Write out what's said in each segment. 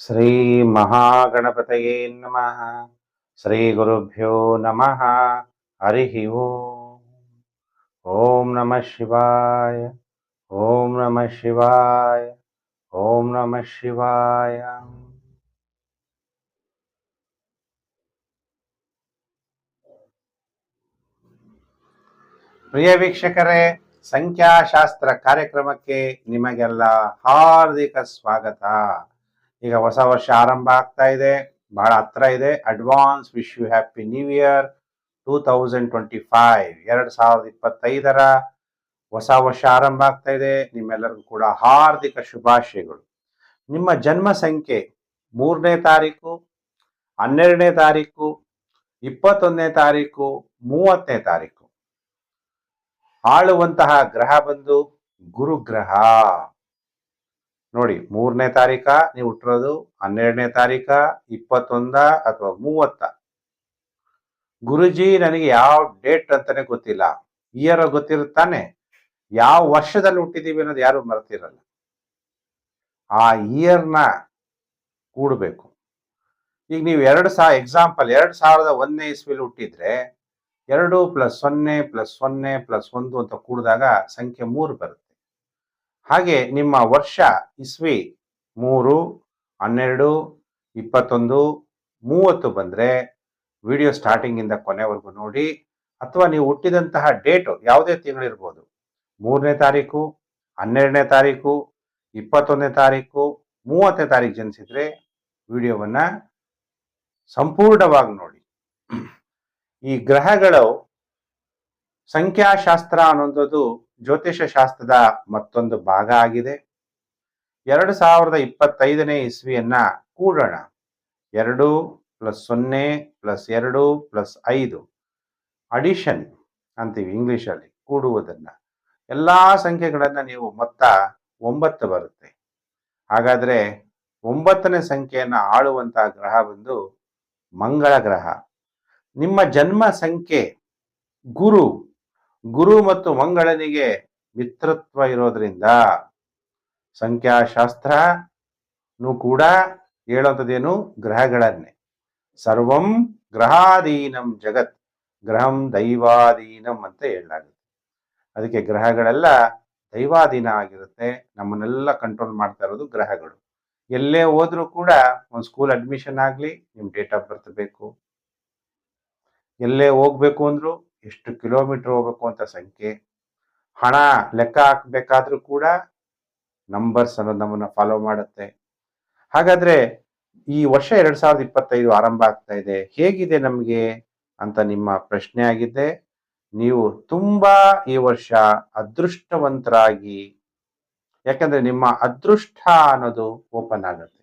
ಶ್ರೀ ಮಹಾಗಣಪತಯೇ ನಮಃ ಶ್ರೀ ಗುರುಭ್ಯೋ ನಮಃ ಹರಿ ಓಂ ಓಂ ನಮಃ ಶಿವಾಯ ಓಂ ನಮಃ ಶಿವಾಯ ಓಂ ನಮಃ ಶಿವಾಯ ಪ್ರಿಯ ವೀಕ್ಷಕರೇ, ಸಂಖ್ಯಾಶಾಸ್ತ್ರ ಕಾರ್ಯಕ್ರಮಕ್ಕೆ ನಿಮಗೆಲ್ಲ ಹಾರ್ದಿಕ ಸ್ವಾಗತ. ಈಗ ಹೊಸ ವರ್ಷ ಆರಂಭ ಆಗ್ತಾ ಇದೆ. ಬಹಳ ಹತ್ರ ಇದೆ. Advance wish you happy new year two thousand twenty five ಎರಡು ಸಾವಿರದ ಇಪ್ಪತ್ತೈದರ ಹೊಸ ವರ್ಷ ಆರಂಭ ಆಗ್ತಾ ಇದೆ. ನಿಮ್ಮೆಲ್ಲರಿಗೂ ಕೂಡ ಹಾರ್ದಿಕ ಶುಭಾಶಯಗಳು. ನಿಮ್ಮ ಜನ್ಮ ಸಂಖ್ಯೆ ಮೂರನೇ ತಾರೀಕು, ಹನ್ನೆರಡನೇ ತಾರೀಕು, ಇಪ್ಪತ್ತೊಂದನೇ ತಾರೀಕು, ಮೂವತ್ತನೇ ತಾರೀಕು. ಆಳುವಂತಹ ಗ್ರಹ ಬಂದು ಗುರುಗ್ರಹ. ನೋಡಿ, ಮೂರನೇ ತಾರೀಕ ನೀವು ಹುಟ್ಟಿರೋದು ಹನ್ನೆರಡನೇ ತಾರೀಕ, ಇಪ್ಪತ್ತೊಂದ ಅಥವಾ ಮೂವತ್ತ. ಗುರುಜಿ ನನಗೆ ಯಾವ ಡೇಟ್ ಅಂತಾನೆ ಗೊತ್ತಿಲ್ಲ. ಇಯರ್ ಗೊತ್ತಿರುತ್ತಾನೆ. ಯಾವ ವರ್ಷದಲ್ಲಿ ಹುಟ್ಟಿದೀವಿ ಅನ್ನೋದು ಯಾರು ಮರೆತಿರಲ್ಲ. ಆ ಇಯರ್ನ ಕೂಡಬೇಕು. ಈಗ ನೀವು ಎರಡು ಸಾ ಎಕ್ಸಾಂಪಲ್ ಎರಡು ಸಾವಿರದ ಒಂದನೇ ಇಸ್ವಿಲಿ ಹುಟ್ಟಿದ್ರೆ, ಎರಡು ಪ್ಲಸ್ ಸೊನ್ನೆ ಪ್ಲಸ್ ಸೊನ್ನೆ ಪ್ಲಸ್ ಒಂದು ಅಂತ ಕೂಡಿದಾಗ ಸಂಖ್ಯೆ ಮೂರು ಬರುತ್ತೆ. ಹಾಗೆ ನಿಮ್ಮ ವರ್ಷ ಇಸ್ವಿ ಮೂರು, ಹನ್ನೆರಡು, ಇಪ್ಪತ್ತೊಂದು, ಮೂವತ್ತು ಬಂದರೆ ವಿಡಿಯೋ ಸ್ಟಾರ್ಟಿಂಗಿಂದ ಕೊನೆವರೆಗೂ ನೋಡಿ. ಅಥವಾ ನೀವು ಹುಟ್ಟಿದಂತಹ ಡೇಟು ಯಾವುದೇ ತಿಂಗಳಿರ್ಬೋದು. ಮೂರನೇ ತಾರೀಕು, ಹನ್ನೆರಡನೇ ತಾರೀಕು, ಇಪ್ಪತ್ತೊಂದನೇ ತಾರೀಕು, ಮೂವತ್ತನೇ ತಾರೀಕು ಜನಿಸಿದರೆ ವಿಡಿಯೋವನ್ನು ಸಂಪೂರ್ಣವಾಗಿ ನೋಡಿ. ಈ ಗ್ರಹಗಳು ಸಂಖ್ಯಾಶಾಸ್ತ್ರ ಅನ್ನೋಂಥದ್ದು ಜ್ಯೋತಿಷ ಶಾಸ್ತ್ರದ ಮತ್ತೊಂದು ಭಾಗ ಆಗಿದೆ. ಎರಡು ಸಾವಿರದ ಇಪ್ಪತ್ತೈದನೇ ಇಸ್ವಿಯನ್ನ ಕೂಡೋಣ. ಎರಡು ಪ್ಲಸ್ ಸೊನ್ನೆ ಪ್ಲಸ್ ಎರಡು ಪ್ಲಸ್ ಐದು. ಅಡಿಷನ್ ಅಂತೀವಿ ಇಂಗ್ಲಿಷಲ್ಲಿ ಕೂಡುವುದನ್ನ. ಎಲ್ಲ ಸಂಖ್ಯೆಗಳನ್ನು ನೀವು ಮೊತ್ತ ಒಂಬತ್ತು ಬರುತ್ತೆ. ಹಾಗಾದ್ರೆ ಒಂಬತ್ತನೇ ಸಂಖ್ಯೆಯನ್ನು ಆಳುವಂತಹ ಗ್ರಹ ಬಂದು ಮಂಗಳ ಗ್ರಹ. ನಿಮ್ಮ ಜನ್ಮ ಸಂಖ್ಯೆ ಗುರು ಗುರು ಮತ್ತು ಮಂಗಳನಿಗೆ ಮಿತ್ರತ್ವ ಇರೋದ್ರಿಂದ ಸಂಖ್ಯಾಶಾಸ್ತ್ರನೂ ಕೂಡ ಹೇಳೋಂಥದ್ದೇನು ಗ್ರಹಗಳನ್ನೇ. ಸರ್ವಂ ಗ್ರಹಾಧೀನಂ ಜಗತ್, ಗ್ರಹಂ ದೈವಾಧೀನಂ ಅಂತ ಹೇಳಲಾಗುತ್ತೆ. ಅದಕ್ಕೆ ಗ್ರಹಗಳೆಲ್ಲ ದೈವಾಧೀನ ಆಗಿರುತ್ತೆ. ನಮ್ಮನ್ನೆಲ್ಲ ಕಂಟ್ರೋಲ್ ಮಾಡ್ತಾ ಇರೋದು ಗ್ರಹಗಳು. ಎಲ್ಲೇ ಹೋದ್ರೂ ಕೂಡ ಒಂದು ಸ್ಕೂಲ್ ಅಡ್ಮಿಷನ್ ಆಗಲಿ ನಿಮ್ಮ ಡೇಟ್ ಆಫ್ ಬರ್ತ್ ಬೇಕು. ಎಲ್ಲೇ ಹೋಗ್ಬೇಕು ಅಂದ್ರು ಎಷ್ಟು ಕಿಲೋಮೀಟರ್ ಹೋಗ್ಬೇಕು ಅಂತ ಸಂಖ್ಯೆ. ಹಣ ಲೆಕ್ಕ ಹಾಕಬೇಕಾದ್ರೂ ಕೂಡ ನಂಬರ್ಸ್ ಅನ್ನೋದು ನಮ್ಮನ್ನು ಫಾಲೋ ಮಾಡುತ್ತೆ. ಹಾಗಾದರೆ ಈ ವರ್ಷ ಎರಡು ಸಾವಿರದ ಇಪ್ಪತ್ತೈದು ಆರಂಭ ಆಗ್ತಾ ಇದೆ. ಹೇಗಿದೆ ನಮಗೆ ಅಂತ ನಿಮ್ಮ ಪ್ರಶ್ನೆ ಆಗಿದೆ. ನೀವು ತುಂಬ ಈ ವರ್ಷ ಅದೃಷ್ಟವಂತರಾಗಿ, ಯಾಕಂದ್ರೆ ನಿಮ್ಮ ಅದೃಷ್ಟ ಅನ್ನೋದು ಓಪನ್ ಆಗುತ್ತೆ.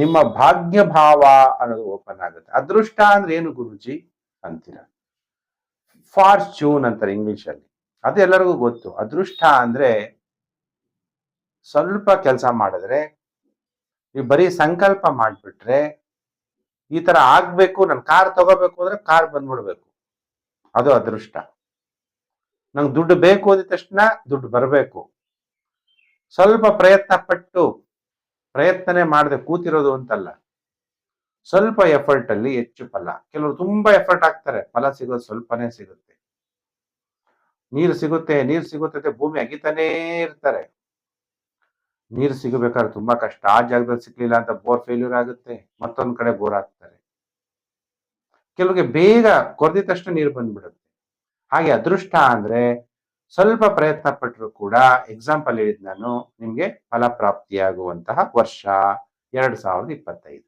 ನಿಮ್ಮ ಭಾಗ್ಯ ಭಾವ ಅನ್ನೋದು ಓಪನ್ ಆಗುತ್ತೆ. ಅದೃಷ್ಟ ಅಂದ್ರೆ ಏನು ಗುರುಜಿ? ಅಂತೀರ? ಫಾರ್ಚೂನ್ ಅಂತಾರೆ ಇಂಗ್ಲಿಷ್ ಅಲ್ಲಿ ಅದು ಎಲ್ಲರಿಗೂ ಗೊತ್ತು. ಅದೃಷ್ಟ ಅಂದ್ರೆ ಸ್ವಲ್ಪ ಕೆಲಸ ಮಾಡಿದ್ರೆ, ನೀವು ಬರೀ ಸಂಕಲ್ಪ ಮಾಡಿಬಿಟ್ರೆ ಈ ಥರ ಆಗಬೇಕು, ನನ್ ಕಾರ್ ತಗೋಬೇಕು ಅಂದ್ರೆ ಕಾರ್ ಬಂದ್ಬಿಡ್ಬೇಕು. ಅದು ಅದೃಷ್ಟ. ನಂಗೆ ದುಡ್ಡು ಬೇಕು ಅಂದ ತಕ್ಷಣ ದುಡ್ಡು ಬರಬೇಕು. ಸ್ವಲ್ಪ ಪ್ರಯತ್ನ ಪಟ್ಟು ಪ್ರಯತ್ನನೇ ಮಾಡದೆ ಕೂತಿರೋದು ಅಂತಲ್ಲ. ಸ್ವಲ್ಪ ಎಫರ್ಟ್ ಅಲ್ಲಿ ಹೆಚ್ಚು ಫಲ. ಕೆಲವರು ತುಂಬಾ ಎಫರ್ಟ್ ಹಾಕ್ತಾರೆ. ಫಲ ಸಿಗೋದು ಸ್ವಲ್ಪನೇ ಸಿಗುತ್ತೆ. ನೀರು ಸಿಗುತ್ತೆ ನೀರು ಸಿಗುತ್ತೆ ಭೂಮಿ ಅಗಿತಾನೇ ಇರ್ತಾರೆ. ನೀರು ಸಿಗಬೇಕಾದ್ರೆ ತುಂಬಾ ಕಷ್ಟ. ಆ ಜಾಗದಲ್ಲಿ ಸಿಗ್ಲಿಲ್ಲ ಅಂತ ಬೋರ್ ಫೇಲ್ಯೂರ್ ಆಗುತ್ತೆ. ಮತ್ತೊಂದ್ ಕಡೆ ಬೋರ್ ಹಾಕ್ತಾರೆ. ಕೆಲವರಿಗೆ ಬೇಗ ಕೊರೆದಿದ ತಕ್ಷಣ ನೀರು ಬಂದ್ಬಿಡುತ್ತೆ. ಹಾಗೆ ಅದೃಷ್ಟ ಅಂದ್ರೆ ಸ್ವಲ್ಪ ಪ್ರಯತ್ನ ಪಟ್ಟರು ಕೂಡ ಎಕ್ಸಾಂಪಲ್ ಹೇಳಿದ್ ನಾನು, ನಿಮ್ಗೆ ಫಲಪ್ರಾಪ್ತಿಯಾಗುವಂತಹ ವರ್ಷ, ಎರಡ್ ಸಾವಿರದ ಇಪ್ಪತ್ತೈದು.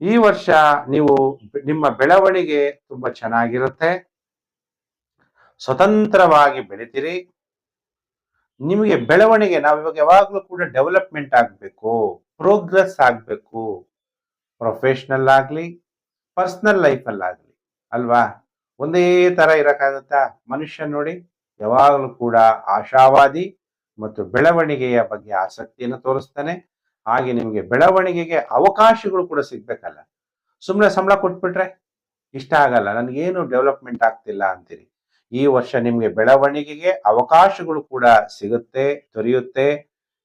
ಈ ವರ್ಷ ನೀವು ನಿಮ್ಮ ಬೆಳವಣಿಗೆ ತುಂಬಾ ಚೆನ್ನಾಗಿರುತ್ತೆ. ಸ್ವತಂತ್ರವಾಗಿ ಬೆಳಿತೀರಿ. ನಿಮಗೆ ಬೆಳವಣಿಗೆ ನಾವು ಇವಾಗ ಯಾವಾಗಲೂ ಕೂಡ ಡೆವಲಪ್ಮೆಂಟ್ ಆಗಬೇಕು ಪ್ರೋಗ್ರೆಸ್ ಆಗಬೇಕು. ಪ್ರೊಫೆಷ್ನಲ್ ಆಗಲಿ ಪರ್ಸ್ನಲ್ ಲೈಫಲ್ಲಾಗಲಿ ಅಲ್ವಾ? ಒಂದೇ ತರ ಇರೋಕ್ಕಾಗುತ್ತಾ? ಮನುಷ್ಯ ನೋಡಿ, ಯಾವಾಗಲೂ ಕೂಡ ಆಶಾವಾದಿ ಮತ್ತು ಬೆಳವಣಿಗೆಯ ಬಗ್ಗೆ ಆಸಕ್ತಿಯನ್ನು ತೋರಿಸ್ತಾನೆ. ಹಾಗೆ ನಿಮಗೆ ಬೆಳವಣಿಗೆಗೆ ಅವಕಾಶಗಳು ಕೂಡ ಸಿಗ್ಬೇಕಲ್ಲ. ಸುಮ್ಮನೆ ಸಂಬಳ ಕೊಟ್ಬಿಟ್ರೆ ಇಷ್ಟ ಆಗಲ್ಲ. ನನಗೇನು ಡೆವಲಪ್ಮೆಂಟ್ ಆಗ್ತಿಲ್ಲ ಅಂತೀರಿ ಈ ವರ್ಷ ನಿಮಗೆ ಬೆಳವಣಿಗೆಗೆ ಅವಕಾಶಗಳು ಕೂಡ ಸಿಗುತ್ತೆ, ದೊರೆಯುತ್ತೆ.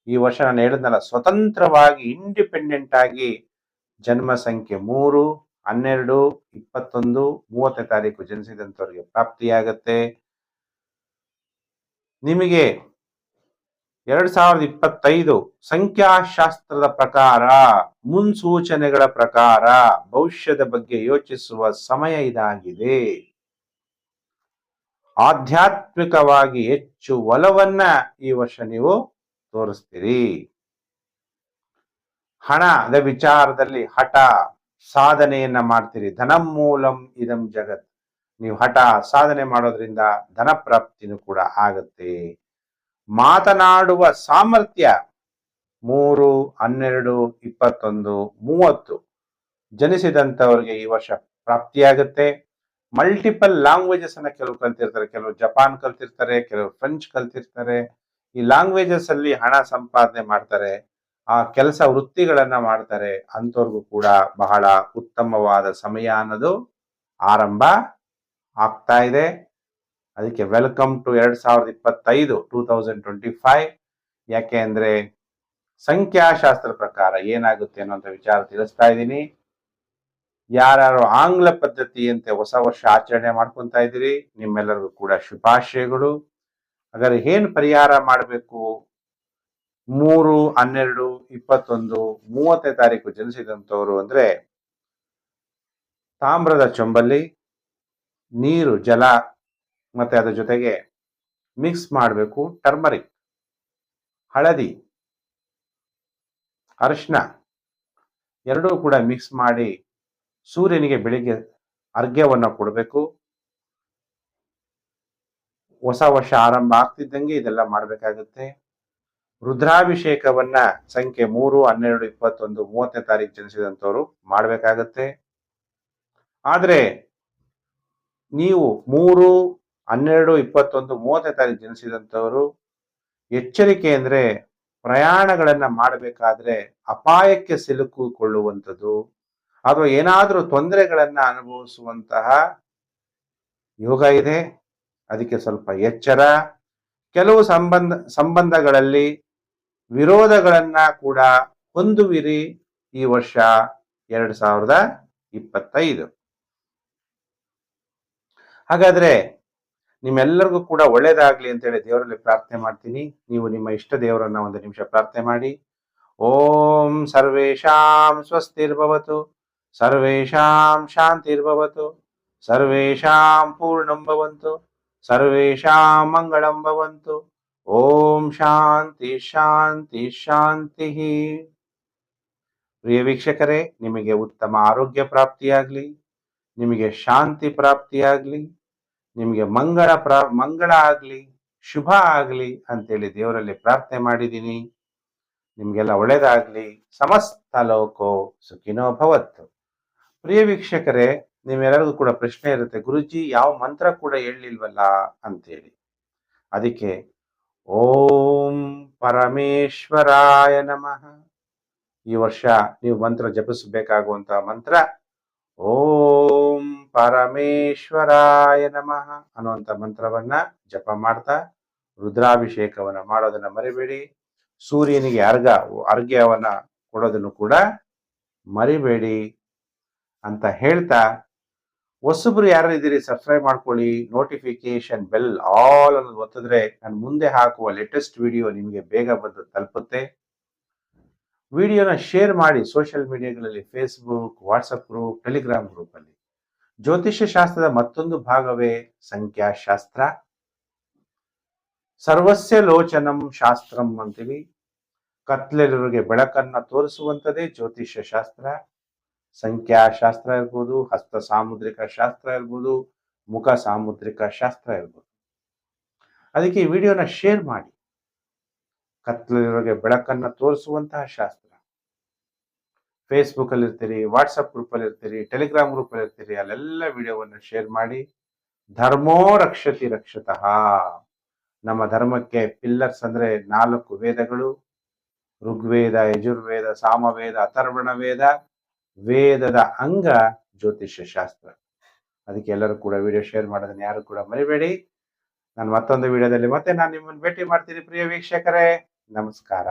ಈ ವರ್ಷ ನಾನು ಹೇಳಿದ್ನಲ್ಲ, ಸ್ವತಂತ್ರವಾಗಿ ಇಂಡಿಪೆಂಡೆಂಟ್ ಆಗಿ ಜನ್ಮ ಸಂಖ್ಯೆ ಮೂರು, ಹನ್ನೆರಡು, ಇಪ್ಪತ್ತೊಂದು, ಮೂವತ್ತನೇ ತಾರೀಕು ಜನಿಸಿದಂಥವ್ರಿಗೆ ಪ್ರಾಪ್ತಿಯಾಗತ್ತೆ. ನಿಮಗೆ ಎರಡ್ ಸಾವಿರದ ಇಪ್ಪತ್ತೈದು ಸಂಖ್ಯಾಶಾಸ್ತ್ರದ ಪ್ರಕಾರ, ಮುನ್ಸೂಚನೆಗಳ ಪ್ರಕಾರ ಭವಿಷ್ಯದ ಬಗ್ಗೆ ಯೋಚಿಸುವ ಸಮಯ ಇದಾಗಿದೆ. ಆಧ್ಯಾತ್ಮಿಕವಾಗಿ ಹೆಚ್ಚು ಒಲವನ್ನ ಈ ವರ್ಷ ನೀವು ತೋರಿಸ್ತೀರಿ. ಹಣದ ವಿಚಾರದಲ್ಲಿ ಹಠ, ಸಾಧನೆಯನ್ನ ಮಾಡ್ತೀರಿ. ಧನಮೂಲಂ ಇದಂ ಜಗತ್. ನೀವು ಹಠ, ಸಾಧನೆ ಮಾಡೋದ್ರಿಂದ ಧನ ಪ್ರಾಪ್ತಿನೂ ಕೂಡ ಆಗತ್ತೆ. ಮಾತನಾಡುವ ಸಾಮರ್ಥ್ಯ ಮೂರು, ಹನ್ನೆರಡು, ಇಪ್ಪತ್ತೊಂದು, ಮೂವತ್ತು. ಜನಿಸಿದಂಥವ್ರಿಗೆ ಈ ವರ್ಷ ಪ್ರಾಪ್ತಿಯಾಗುತ್ತೆ. ಮಲ್ಟಿಪಲ್ ಲ್ಯಾಂಗ್ವೇಜಸ್ ಅನ್ನ ಕೆಲವು ಕಲ್ತಿರ್ತಾರೆ, ಕೆಲವು ಜಪಾನ್ ಕಲ್ತಿರ್ತಾರೆ, ಕೆಲವು ಫ್ರೆಂಚ್ ಕಲ್ತಿರ್ತಾರೆ. ಈ ಲ್ಯಾಂಗ್ವೇಜಸ್ ಅಲ್ಲಿ ಹಣ ಸಂಪಾದನೆ ಮಾಡ್ತಾರೆ, ಆ ಕೆಲಸ ವೃತ್ತಿಗಳನ್ನ ಮಾಡ್ತಾರೆ, ಅಂಥವ್ರಿಗೂ ಕೂಡ ಬಹಳ ಉತ್ತಮವಾದ ಸಮಯ ಅನ್ನೋದು ಆರಂಭ ಆಗ್ತಾ ಇದೆ. ಅದಕ್ಕೆ ವೆಲ್ಕಮ್ ಟು ಎರಡ್ ಸಾವಿರದ ಇಪ್ಪತ್ತೈದು ಟೂ ತೌಸಂಡ್ ಟ್ವೆಂಟಿ ಫೈವ್ ಯಾಕೆ ಅಂದ್ರೆ ಸಂಖ್ಯಾಶಾಸ್ತ್ರ ಪ್ರಕಾರ ಏನಾಗುತ್ತೆ ಅನ್ನೋಂಥ ವಿಚಾರ ತಿಳಿಸ್ತಾ ಇದ್ದೀನಿ. ಯಾರು ಆಂಗ್ಲ ಪದ್ಧತಿಯಂತೆ ಹೊಸ ವರ್ಷ ಆಚರಣೆ ಮಾಡ್ಕೊಂತ ಇದ್ದೀರಿ, ನಿಮ್ಮೆಲ್ಲರಿಗೂ ಕೂಡ ಶುಭಾಶಯಗಳು. ಹಾಗಾದ್ರೆ ಏನು ಪರಿಹಾರ ಮಾಡಬೇಕು? ಮೂರು, ಹನ್ನೆರಡು, ಇಪ್ಪತ್ತೊಂದು, ಮೂವತ್ತನೇ ತಾರೀಕು ಜನಿಸಿದಂಥವ್ರು ಅಂದ್ರೆ ತಾಮ್ರದ ಚೊಂಬಲ್ಲಿ, ನೀರು, ಜಲ ಮತ್ತೆ ಅದರ ಜೊತೆಗೆ ಮಿಕ್ಸ್ ಮಾಡಬೇಕು ಟರ್ಮರಿಕ್ ಹಳದಿ ಅರಿಶಿನ ಎರಡೂ ಕೂಡ ಮಿಕ್ಸ್ ಮಾಡಿ ಸೂರ್ಯನಿಗೆ ಬೆಳಿಗ್ಗೆ ಅರ್ಘ್ಯವನ್ನು ಕೊಡಬೇಕು. ಹೊಸ ವರ್ಷ ಆರಂಭ ಆಗ್ತಿದ್ದಂಗೆ ಇದೆಲ್ಲ ಮಾಡಬೇಕಾಗುತ್ತೆ. ರುದ್ರಾಭಿಷೇಕವನ್ನ ಸಂಖ್ಯೆ ಮೂರು, ಹನ್ನೆರಡು, ಇಪ್ಪತ್ತೊಂದು, ಮೂವತ್ತನೇ ತಾರೀಕು ಜನಿಸಿದಂಥವ್ರು ಮಾಡಬೇಕಾಗತ್ತೆ. ಆದರೆ ನೀವು ಮೂರು ಹನ್ನೆರಡು, ಇಪ್ಪತ್ತೊಂದು, ಮೂವತ್ತನೇ ತಾರೀಕು ಜನಿಸಿದಂಥವರು ಎಚ್ಚರಿಕೆ ಅಂದರೆ ಪ್ರಯಾಣಗಳನ್ನು ಮಾಡಬೇಕಾದ್ರೆ ಅಪಾಯಕ್ಕೆ ಸಿಲುಕಿಕೊಳ್ಳುವಂಥದ್ದು ಅಥವಾ ಏನಾದರೂ ತೊಂದರೆಗಳನ್ನು ಅನುಭವಿಸುವಂತಹ ಯೋಗ ಇದೆ. ಅದಕ್ಕೆ ಸ್ವಲ್ಪ ಎಚ್ಚರ. ಕೆಲವು ಸಂಬಂಧ, ಸಂಬಂಧಗಳಲ್ಲಿ ವಿರೋಧಗಳನ್ನ ಕೂಡ ಹೊಂದುವಿರಿ ಈ ವರ್ಷ ಎರಡು ಸಾವಿರದ ಇಪ್ಪತ್ತೈದು. ಹಾಗಾದ್ರೆ ನಿಮ್ಮೆಲ್ಲರಿಗೂ ಕೂಡ ಒಳ್ಳೇದಾಗ್ಲಿ ಅಂತೇಳಿ ದೇವರಲ್ಲಿ ಪ್ರಾರ್ಥನೆ ಮಾಡ್ತೀನಿ. ನೀವು ನಿಮ್ಮ ಇಷ್ಟ ದೇವರನ್ನ ಒಂದು ನಿಮಿಷ ಪ್ರಾರ್ಥನೆ ಮಾಡಿ. ಓಂ ಸರ್ವೇಶಾಂ ಸ್ವಸ್ತಿರ್ಭವತು ಸರ್ವೇಶಾಂ ಶಾಂತಿರ್ಭವತು ಸರ್ವೇಶಾಂ ಪೂರ್ಣಂ ಭವಂತು ಸರ್ವೇಶಾಂ ಮಂಗಳಂ ಭವಂತು. ಓಂ ಶಾಂತಿ ಶಾಂತಿ ಶಾಂತಿ. ಪ್ರಿಯ ವೀಕ್ಷಕರೇ, ನಿಮಗೆ ಉತ್ತಮ ಆರೋಗ್ಯ ಪ್ರಾಪ್ತಿಯಾಗ್ಲಿ, ನಿಮಗೆ ಶಾಂತಿ ಪ್ರಾಪ್ತಿಯಾಗ್ಲಿ. ನಿಮಗೆ ಮಂಗಳ ಪ್ರಾ, ಮಂಗಳ ಆಗಲಿ, ಶುಭ ಆಗಲಿ ಅಂತೇಳಿ ದೇವರಲ್ಲಿ ಪ್ರಾರ್ಥನೆ ಮಾಡಿದ್ದೀನಿ ನಿಮಗೆಲ್ಲ ಒಳ್ಳೇದಾಗಲಿ. ಸಮಸ್ತ ಲೋಕೋ ಸುಖಿನೋ ಭವತ್ತು. ಪ್ರಿಯ ವೀಕ್ಷಕರೇ, ನಿಮ್ಮೆಲ್ಲರಿಗೂ ಕೂಡ ಪ್ರಶ್ನೆ ಇರುತ್ತೆ, ಗುರುಜಿ ಯಾವ ಮಂತ್ರ ಕೂಡ ಹೇಳಲಿಲ್ವಲ್ಲ ಅಂತೇಳಿ. ಅದಕ್ಕೆ, ಓಂ ಪರಮೇಶ್ವರಾಯ ನಮಃ. ಈ ವರ್ಷ ನೀವು ಮಂತ್ರ ಜಪಿಸಬೇಕಾಗುವಂತಹ ಮಂತ್ರ, ಓಂ ಪರಮೇಶ್ವರಾಯ ನಮಃ ಅನ್ನುವಂಥ ಮಂತ್ರವನ್ನ ಜಪ ಮಾಡ್ತಾ ರುದ್ರಾಭಿಷೇಕವನ್ನ ಮಾಡೋದನ್ನ ಮರಿಬೇಡಿ. ಸೂರ್ಯನಿಗೆ ಅರ್ಘ, ಅರ್ಘ್ಯವನ್ನ ಕೊಡೋದನ್ನು ಕೂಡ ಮರಿಬೇಡಿ ಅಂತ ಹೇಳ್ತಾ ಹೊಸಬ್ರು ಯಾರು ಇದ್ದೀರಿ ಸಬ್ಸ್ಕ್ರೈಬ್ ಮಾಡ್ಕೊಳ್ಳಿ ನೋಟಿಫಿಕೇಶನ್ ಬೆಲ್ ಆಲ್ ಅನ್ನೋದು ಒತ್ತಿದ್ರೆ ನಾನು ಮುಂದೆ ಹಾಕುವ ಲೇಟೆಸ್ಟ್ ವಿಡಿಯೋ ನಿಮಗೆ ಬೇಗ ಬಂದು ತಲುಪುತ್ತೆ. ವಿಡಿಯೋನ ಶೇರ್ ಮಾಡಿ social ಮೀಡಿಯಾಗಳಲ್ಲಿ Facebook WhatsApp group Telegram group ಅಲ್ಲಿ. ಜ್ಯೋತಿಷ್ಯ ಶಾಸ್ತ್ರದ ಮತ್ತೊಂದು ಭಾಗವೇ ಸಂಖ್ಯಾಶಾಸ್ತ್ರ ಸರ್ವಸ್ಯ ಲೋಚನಂ ಶಾಸ್ತ್ರಂ ಅಂತೀವಿ. ಕತ್ಲೆಲ್ಲರಿಗೆ ಬೆಳಕನ್ನ ತೋರಿಸುವಂಥದ್ದೇ ಜ್ಯೋತಿಷ್ಯ ಶಾಸ್ತ್ರ. ಸಂಖ್ಯಾಶಾಸ್ತ್ರ ಇರ್ಬೋದು, ಹಸ್ತ ಸಾಮುದ್ರಿಕ ಶಾಸ್ತ್ರ ಇರ್ಬೋದು, ಮುಖ ಸಾಮುದ್ರಿಕ ಶಾಸ್ತ್ರ ಇರ್ಬೋದು. ಅದಕ್ಕೆ ಈ ವಿಡಿಯೋನ ಶೇರ್ ಮಾಡಿ. ಕತ್ಲಲ್ಲಿರೋಗೆ ಬೆಳಕನ್ನ ತೋರಿಸುವಂತಹ ಶಾಸ್ತ್ರ. ಫೇಸ್ಬುಕ್ ಅಲ್ಲಿ ಇರ್ತೀರಿ ವಾಟ್ಸಪ್ ಗ್ರೂಪ್ ಅಲ್ಲಿ ಇರ್ತೀರಿ ಟೆಲಿಗ್ರಾಮ್ ಗ್ರೂಪ್ ಅಲ್ಲಿ ಇರ್ತೀರಿ, ಅಲ್ಲೆಲ್ಲ ವಿಡಿಯೋವನ್ನು ಶೇರ್ ಮಾಡಿ, ಧರ್ಮೋ ರಕ್ಷತಿ ರಕ್ಷತಃ. ನಮ್ಮ ಧರ್ಮಕ್ಕೆ ಪಿಲ್ಲರ್ಸ್ ಅಂದ್ರೆ ನಾಲ್ಕು ವೇದಗಳು, ಋಗ್ವೇದ, ಯಜುರ್ವೇದ, ಸಾಮವೇದ ಅಥರ್ವಣ ವೇದ ವೇದದ ಅಂಗ ಜ್ಯೋತಿಷ್ಯ ಶಾಸ್ತ್ರ. ಅದಕ್ಕೆ ಎಲ್ಲರೂ ಕೂಡ ವಿಡಿಯೋ ಶೇರ್ ಮಾಡೋದನ್ನ ಯಾರು ಕೂಡ ಮರಿಬೇಡಿ. ನಾನು ಮತ್ತೊಂದು ವಿಡಿಯೋದಲ್ಲಿ ಮತ್ತೆ ನಾನು ನಿಮ್ಮನ್ನು ಭೇಟಿ ಮಾಡ್ತೀನಿ, ಪ್ರಿಯ ವೀಕ್ಷಕರೇ. ನಮಸ್ಕಾರ.